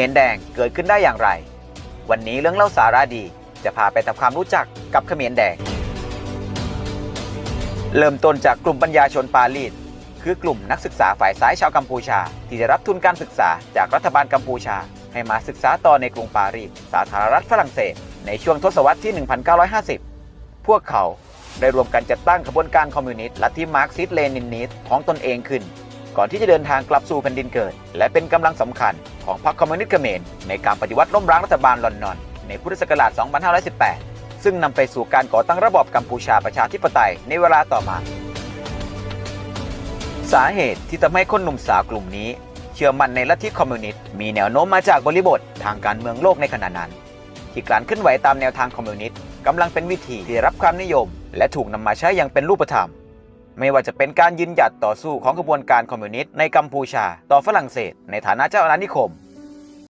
มรแดงเกิดขึ้นได้อย่างไร วันนี้เรื่องเล่าสาระดีจะพาไปทำความรู้จักกับเขมรแดง เริ่มต้นจากกลุ่มปัญญาชนปาลีดคือกลุ่มนักศึกษาฝ่ายซ้ายชาวกัมพูชา ที่ได้รับทุนการศึกษาจากรัฐบาลกัมพูชา ให้มาศึกษาต่อในกรุงปารีสสาธารณรัฐฝรั่งเศส ในช่วงทศวรรษที่ 1950 พวกเขาได้รวมกันจัดตั้งขบวนการคอมมิวนิสต์ลัทธิมาร์กซิสเลนินนิสของตนเองขึ้น ก่อนที่จะเดินทางกลับสู่แผ่นดินเกิด และเป็นกำลังสำคัญของพรรคคอมมิวนิสต์เขมรในการปฏิวัติล้มล้างรัฐบาลลอนนอน ในพุทธศักราช 2518 ซึ่งนำไปสู่การก่อตั้งระบอบกัมพูชาประชาธิปไตยในเวลาต่อมา สาเหตุที่ทำให้คนหนุ่มสาวกลุ่มนี้ เชื่อมั่นในลัทธิคอมมิวนิสต์มีแนวโน้มมาจากบริบททางการเมืองโลกในขณะนั้นที่การเคลื่อนไหวตามแนวทางคอมมิวนิสต์กำลังเป็นวิธีที่รับความนิยม และถูกนำมาใช้อย่างเป็นรูปธรรม ไม่ว่าจะเป็นการยืนหยัดต่อสู้ของกระบวนการคอมมิวนิสต์ในกัมพูชา ต่อฝรั่งเศส ในฐานะเจ้าอาณานิคม